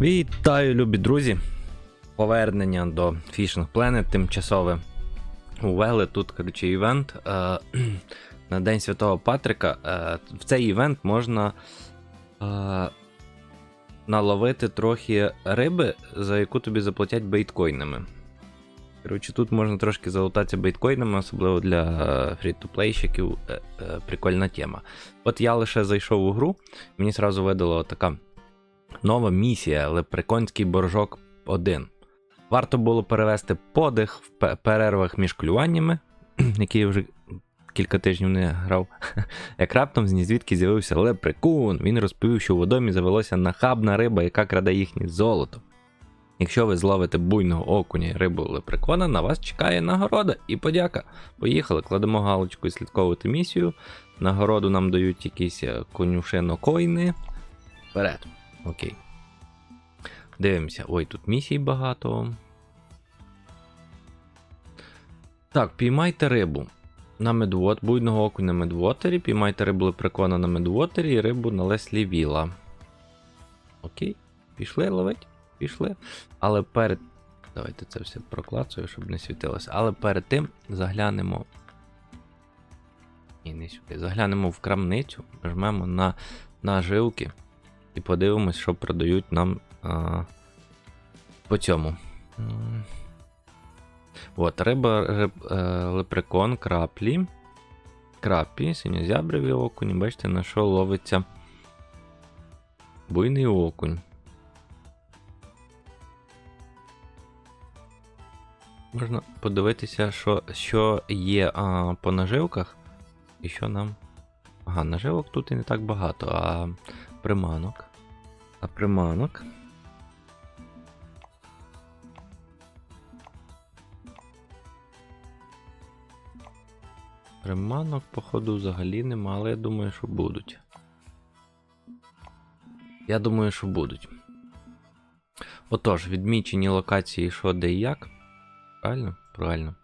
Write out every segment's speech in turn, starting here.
Вітаю, любі друзі! Повернення до Fishing Planet тимчасове. Увели тут, коротше, івент е, на День Святого Патрика. Е, в цей івент можна е, наловити трохи риби, за яку тобі заплатять бейткоїнами. Коротше, тут можна трошки залутатися бейткоїнами, особливо для е, фрі-то-плейщиків. Е, е, прикольна тема. От я лише зайшов у гру, мені зразу видала така нова місія Лепреконський боржок 1. Варто було перевести подих в перервах між клюваннями, які я вже кілька тижнів не грав. Як раптом з нізвідки з'явився лепрекун. Він розповів, що у водомі завелося нахабна риба, яка краде їхнє золото. Якщо ви зловите буйного окуня і рибу лепрекона, на вас чекає нагорода і подяка. Поїхали, кладемо галочку і слідковувати місію. Нагороду нам дають якісь е, конюшино-койни. Вперед. Окей. Дивимося. Ой, тут місій багато. Так, піймайте рибу на медвод, буйного оку на медвотері, піймайте рибу лепрекона на медвотері і рибу на Леслі Віла. Окей, пішли ловить, пішли. Але перед. Давайте це все проклацаю, щоб не світилося. Але перед тим заглянемо. Ні, не сюди. Заглянемо в крамницю, нажмемо на наживки і подивимось, що продають нам а, по цьому. От, риба, риб, е, лепрекон, краплі. Крапі, синьозяброві окунь. Бачите, на що ловиться буйний окунь. Можна подивитися, що, що є а, по наживках, і що нам. Ага, наживок тут і не так багато, а приманок. А приманок. Приманок, походу, взагалі нема, але я думаю, що будуть. Я думаю, що будуть. Отож, відмічені локації, що де і як. Правильно? Правильно.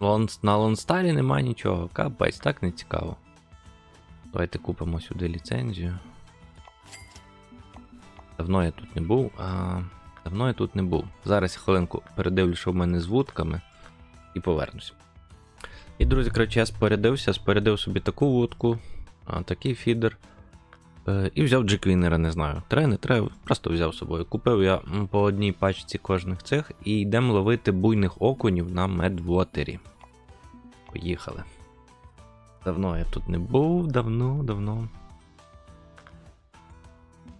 Лон... На Лонстарі нема нічого. Капець, так не цікаво. Давайте купимо сюди ліцензію. Давно я тут не був. А... Давно я тут не був. Зараз хвилинку передивлю, що в мене з вудками, і повернусь. І, друзі, коротше, я спорядився, спорядив собі таку вудку, а, такий фідер. Е, і взяв джеквінера, не знаю. Треба, не треба, просто взяв з собою. Купив я по одній пачці кожних цих і йдемо ловити буйних окунів на медвотері. Поїхали. Давно я тут не був, давно, давно.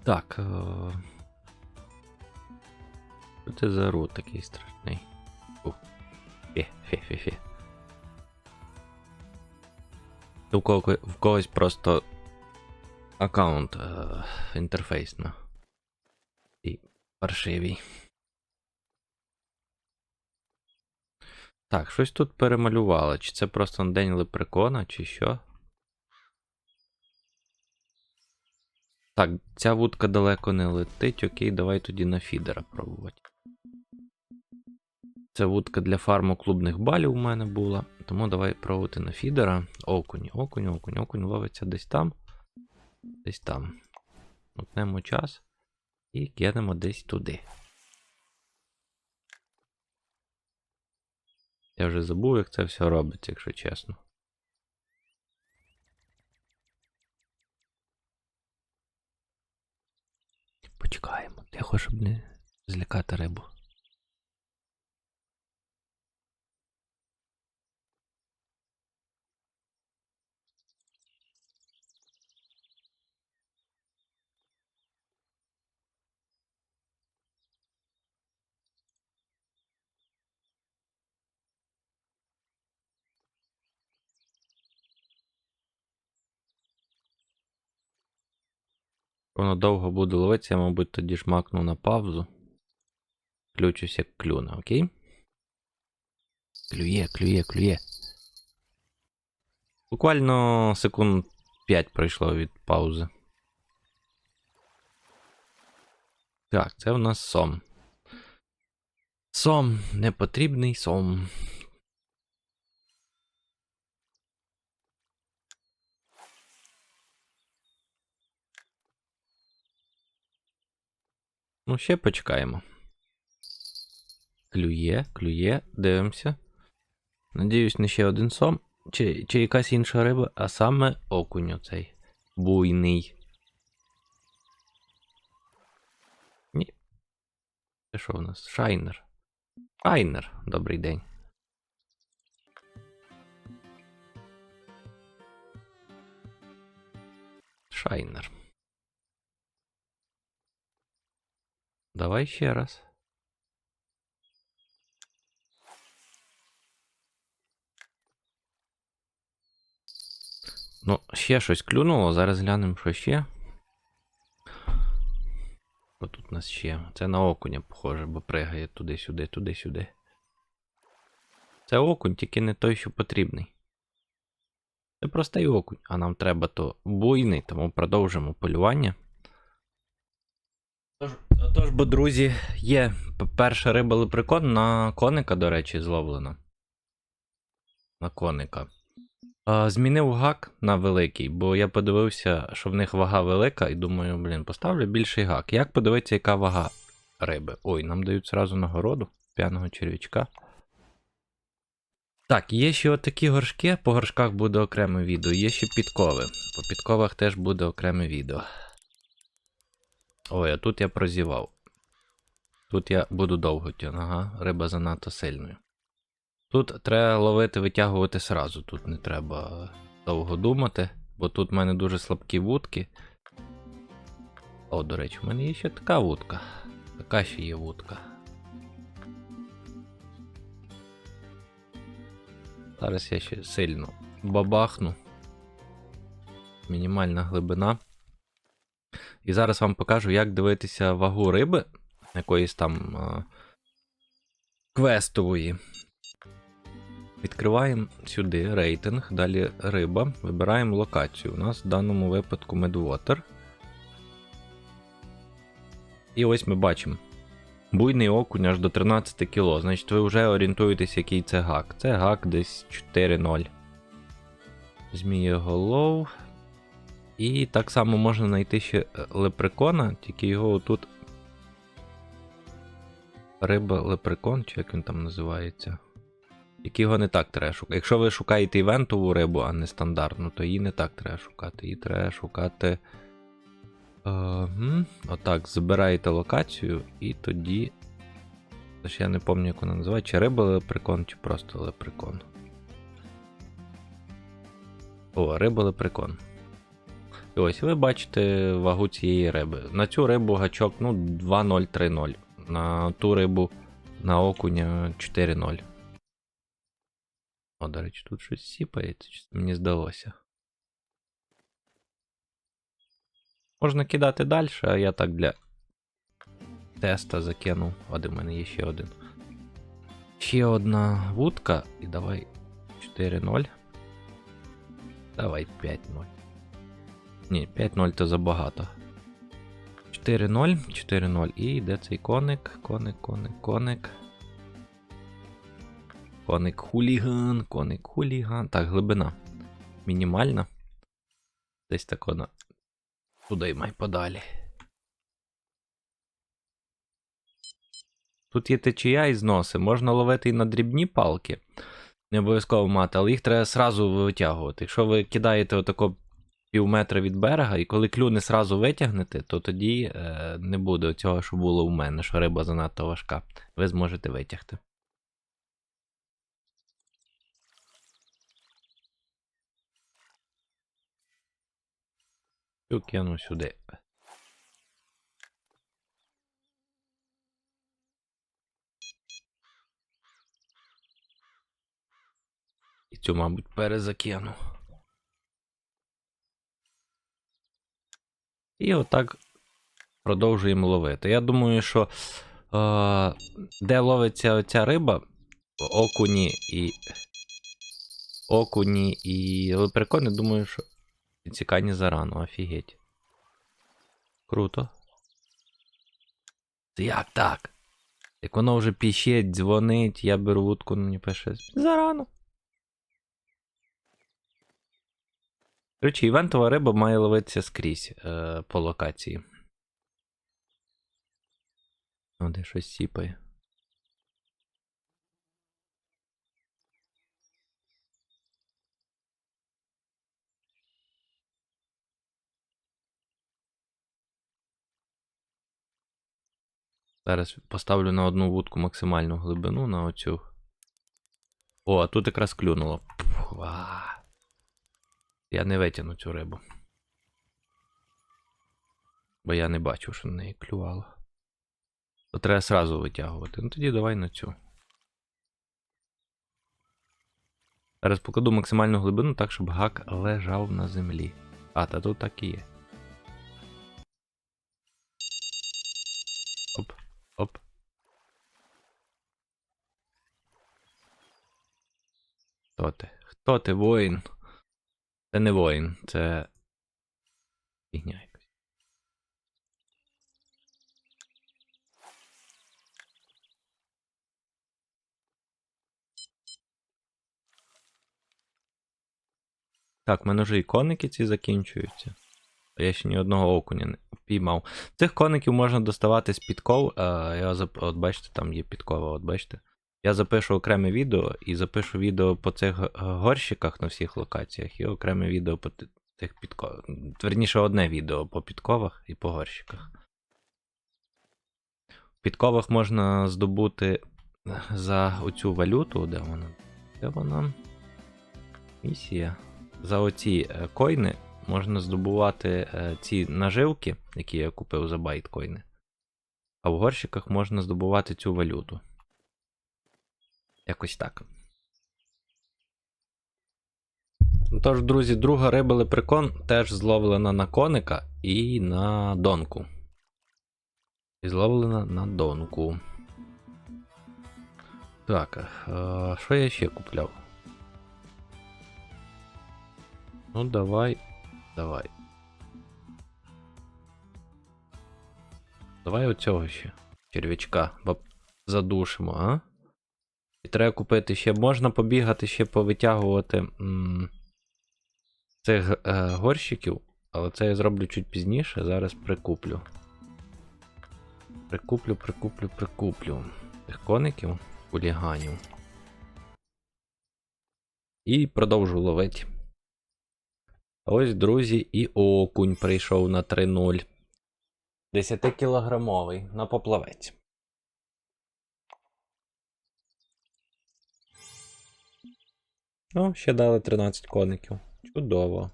Так. Е... Що це за рот такий страшний? Ух. Фе, фе, фе, фе. У кого, в когось просто аккаунт е, інтерфейсно. І паршивий. Так, щось тут перемалювали. Чи це просто на день лепрекона, чи що? Так, ця вудка далеко не летить. Окей, давай тоді на фідера пробувати. Це вудка для фарму клубних балів у мене була. Тому давай пробувати на фідера. Окунь, окунь, окунь, окунь ловиться десь там. Десь там. Утнемо час і кинемо десь туди. Я вже забув, як це все робиться, якщо чесно. Почекаємо, тихо, щоб не злякати рибу. Воно довго буде ловитися, я, мабуть, тоді жмакну на паузу. Включусь як клюне, окей? Клює, клює, клює. Буквально секунд 5 пройшло від паузи. Так, це в нас сом. Сом, непотрібний сом. Ну, ще почекаємо. Клює, клює, дивимося. Надіюсь, не ще один сом. Чи, чи якась інша риба, а саме окунь оцей. Буйний. Ні. Це що в нас? Шайнер. Шайнер. Добрий день. Шайнер. Давай ще раз. Ну, ще щось клюнуло, зараз глянемо, що ще. Що тут у нас ще? Це на окуня похоже, бо пригає туди-сюди, туди-сюди. Це окунь, тільки не той, що потрібний. Це простий окунь, а нам треба то буйний, тому продовжимо полювання. Тож, тож, бо, друзі, є перша риба лепрекон на коника, до речі, зловлена. На коника. А, змінив гак на великий, бо я подивився, що в них вага велика, і думаю, блін, поставлю більший гак. Як подивитися, яка вага риби? Ой, нам дають зразу нагороду п'яного черв'ячка. Так, є ще отакі горшки, по горшках буде окреме відео, є ще підкови. По підковах теж буде окреме відео. Ой, а тут я прозівав. Тут я буду довго тягнути, ага, риба занадто сильною. Тут треба ловити, витягувати сразу, тут не треба довго думати, бо тут в мене дуже слабкі вудки. О, до речі, в мене є ще така вудка. Така ще є вудка. Зараз я ще сильно бабахну. Мінімальна глибина. І зараз вам покажу, як дивитися вагу риби, якоїсь там а, квестової. Відкриваємо сюди рейтинг, далі риба, вибираємо локацію. У нас в даному випадку Medwater. І ось ми бачимо. Буйний окунь аж до 13 кг. Значить, ви вже орієнтуєтесь, який це гак. Це гак десь 4-0. Змієголов. І так само можна знайти ще е, лепрекона, тільки його отут. Риба лепрекон, чи як він там називається. Тільки його не так треба шукати. Якщо ви шукаєте івентову рибу, а не стандартну, то її не так треба шукати. Її треба шукати. М, отак, збираєте локацію, і тоді. Тож я не пам'ятаю, як вона називається. Чи риба лепрекон, чи просто лепрекон. О, риба лепрекон. І ось ви бачите вагу цієї риби. На цю рибу гачок ну, 2,030. На ту рибу на окуня 4,0. О, до речі, тут щось сіпається, чи мені здалося. Можна кидати далі, а я так для теста закинув. Один в мене є ще один. Ще одна вудка. І давай 4-0. Давай 5-0. Ні, 5-0 то забагато. 4-0, 4-0. І де цей коник? Коник, коник, коник. Коник хуліган, коник хуліган. Так, глибина. Мінімальна. Десь так вона. Туди май подалі. Тут є течія і зноси. Можна ловити і на дрібні палки. Не обов'язково мати, але їх треба сразу витягувати. Якщо ви кидаєте отако пів метра від берега, і коли клюне сразу витягнете, то тоді е, не буде цього, що було у мене, що риба занадто важка. Ви зможете витягти. Цю кину сюди. І цю, мабуть, перезакину. І отак продовжуємо ловити. Я думаю, що е, де ловиться оця риба, окуні і. Окуні і лепрекони, думаю, що Цікані зарано, офігеть. Круто. Як так? Як воно вже піщить, дзвонить, я беру вудку, ну мені пише. Зарано. Коротше, івентова риба має ловитися скрізь е, по локації. О, де щось сіпає. Зараз поставлю на одну вудку максимальну глибину на оцю. О, а тут якраз клюнуло. Пф. Я не витягну цю рибу. Бо я не бачив, що на неї клювало. То треба сразу витягувати. Ну тоді давай на цю. Зараз покладу максимальну глибину так, щоб гак лежав на землі. А, та тут так і є. Оп, оп. Хто ти? Хто ти, воїн? Це не воїн, це. Фігня якась. Так, в мене вже і коники ці закінчуються. Я ще ні одного окуня не впіймав. Цих коників можна доставати з підков. А, я. От бачите, там є підкова, от бачите. Я запишу окреме відео і запишу відео по цих горщиках на всіх локаціях, і окреме відео по тих підковах. Верніше, одне відео по підковах і по горщиках. В підковах можна здобути за оцю валюту, де вона? Де вона? Місія. За оці е, койни можна здобувати е, ці наживки, які я купив за байткоїни. А в горщиках можна здобувати цю валюту. Якось так. Ну, Тож, друзі, друга риба лепрекон теж зловлена на коника і на донку. І зловлена на донку. Так, е, що я ще купляв? Ну, давай. Давай. Давай оцього ще. Черв'ячка. Задушимо, а? І треба купити ще. Можна побігати ще повитягувати м- цих е, горщиків, але це я зроблю чуть пізніше. Зараз прикуплю. Прикуплю, прикуплю, прикуплю. Цих коників, хуліганів. І продовжу ловити. Ось, друзі, і окунь прийшов на 3-0. 10-кілограмовий на поплавець. Ну, ще дали 13 коників. Чудово.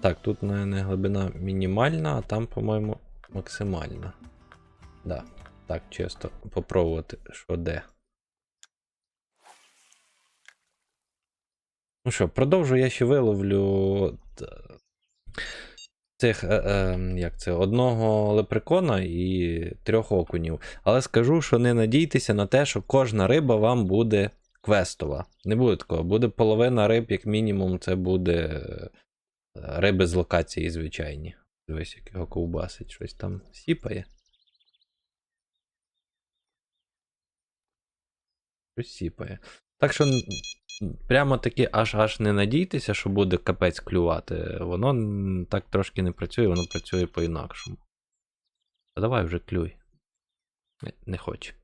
Так, тут, наверное, глибина мінімальна, а там, по-моєму, максимальна. Да. Так, чисто попробувати, що де. Ну що, продовжу я ще виловлю цих, е, е, як це, одного лепрекона і трьох окунів. Але скажу, що не надійтеся на те, що кожна риба вам буде квестова. Не буде такого. Буде половина риб, як мінімум, це буде е, риби з локації звичайні. Дивись, як його ковбасить, щось там сіпає. Щось сіпає. Так що прямо таки аж аж не надійтеся, що буде капець клювати. Воно так трошки не працює, воно працює по-інакшому. А давай вже клюй. Не, не хоче.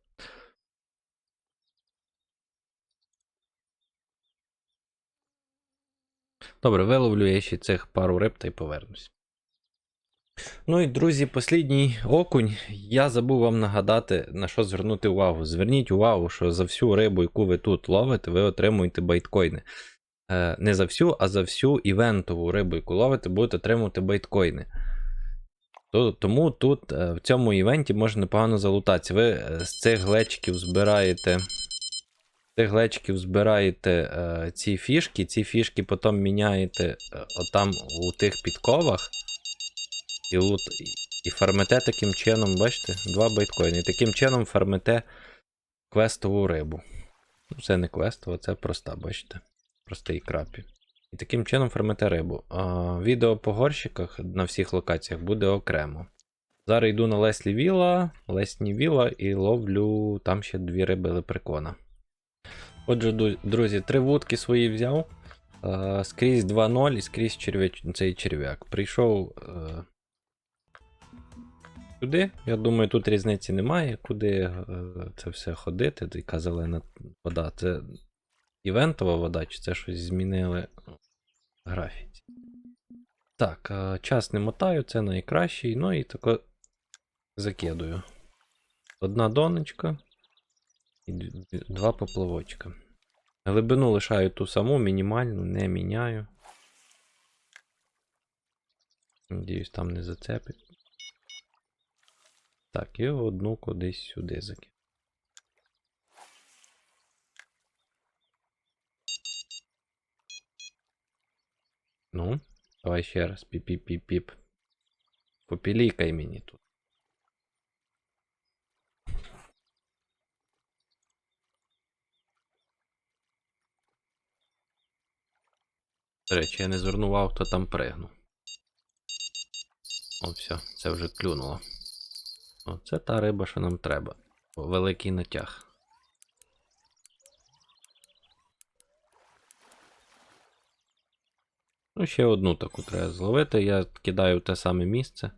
Добре, виловлю я ще цих пару риб та й повернусь. Ну і друзі, послідній окунь. Я забув вам нагадати, на що звернути увагу. Зверніть увагу, що за всю рибу, яку ви тут ловите, ви отримуєте байткоїни. Е, не за всю, а за всю івентову рибу, яку ловите, будете отримувати байткоїни. Тому тут е, в цьому івенті можна непогано залутатися. Ви е, з цих глечиків збираєте. з глечиків збираєте е, ці фішки, ці фішки потім міняєте е, отам у тих підковах. І, лут, і фармите таким чином, бачите, два байткоїни. І таким чином фармите квестову рибу. Ну, це не квестова, це проста, бачите. Простий крапі. І таким чином фармите рибу. А, відео по горщиках на всіх локаціях буде окремо. Зараз йду на Леслі Віла, Лесні Віла і ловлю там ще дві риби лепрекона. Отже, друзі, три вудки свої взяв. Е, скрізь 2-0 і скрізь черв'яч... цей черв'як. Прийшов. Сюди. Я думаю, тут різниці немає, куди е, це все ходити. Яка зелена вода. Це івентова вода, чи це щось змінили в графіці. Так, е, час не мотаю, це найкращий. Ну і тако закидую. Одна донечка і два поплавочка. Глибину лишаю ту саму, мінімальну, не міняю. Надіюсь, там не зацепить. Так, і одну кудись сюди закину. Ну, давай ще раз. Піп-піп-піп-піп. Попілікай мені тут. До речі, я не звернув хто там пригнув. О, все, це вже клюнуло. О, це та риба, що нам треба. Великий натяг. Ну, ще одну таку треба зловити. Я кидаю в те саме місце.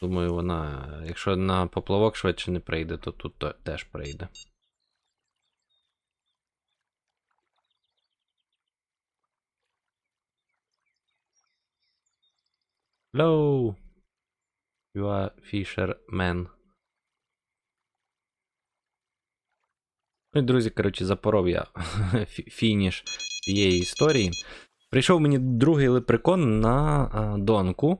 Думаю, вона, якщо на поплавок швидше не прийде, то тут теж прийде. Hello. You are fisherman. Ну і, друзі, коротше, запоров я фініш цієї історії. Прийшов мені другий лепрекон на а, донку.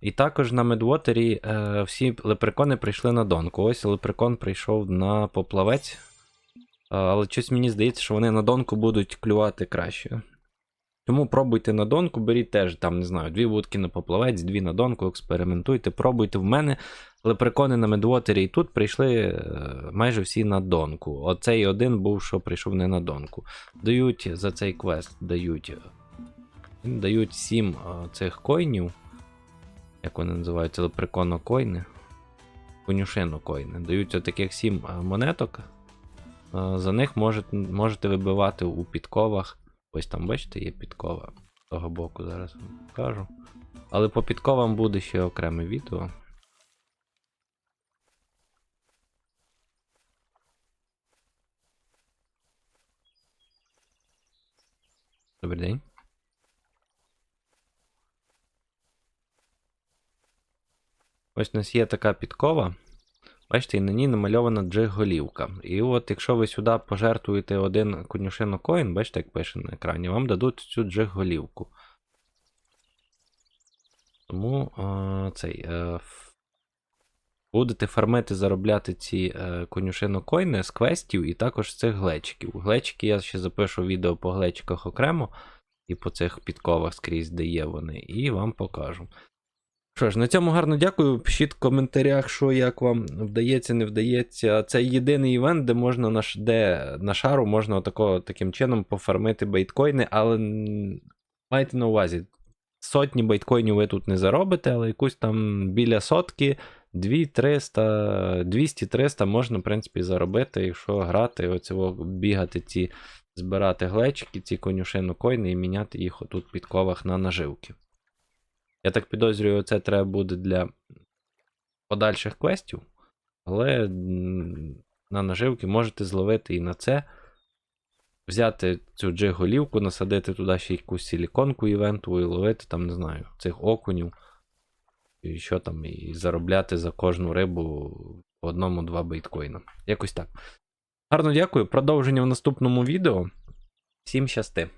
І також на Медвотері е, всі лепрекони прийшли на донку. Ось лепрекон прийшов на поплавець. А, але щось мені здається, що вони на донку будуть клювати краще. Тому пробуйте на донку, беріть теж там, не знаю, дві вудки на поплавець, дві на донку, експериментуйте, пробуйте. В мене лепрекони на Медвотері і тут прийшли е, майже всі на донку. Оцей один був, що прийшов не на донку. Дають за цей квест, дають. е, Дають 7 цих коїнів. Як вони називаються? Лепреконо койни. Конюшино койни. Дають отаких 7 монеток. Е, За них можете, можете вибивати у підковах. Ось там, бачите, є підкова. З того боку зараз вам покажу. Але по підковам буде ще окреме відео. Добрий день. Ось у нас є така підкова. Бачите, і на ній намальована джиг-голівка. І от якщо ви сюди пожертвуєте один конюшино коін, бачите, як пише на екрані, вам дадуть цю джиг-голівку. Тому е, цей. Е, будете фармити, заробляти ці е, конюшино коїни з квестів і також з цих глечиків. Глечики я ще запишу відео по глечиках окремо і по цих підковах скрізь, де є вони, і вам покажу. Що ж, на цьому гарно дякую. Пишіть в коментарях, що як вам вдається, не вдається. Це єдиний івент, де можна на, де на шару можна отако, таким чином пофармити бейткоїни, але майте на увазі, сотні бейткоїнів ви тут не заробите, але якусь там біля сотки, 2-300, 200-300 можна, в принципі, заробити, якщо грати, оцього бігати ці, збирати глечики, ці конюшину коїни і міняти їх отут в підковах на наживки. Я так підозрюю, це треба буде для подальших квестів, але на наживки можете зловити і на це. Взяти цю джиг-голівку, насадити туди ще якусь силіконку івентову і ловити там, не знаю, цих окунів. І що там, і заробляти за кожну рибу по одному-два бейткоїна. Якось так. Гарно дякую. Продовження в наступному відео. Всім щасти!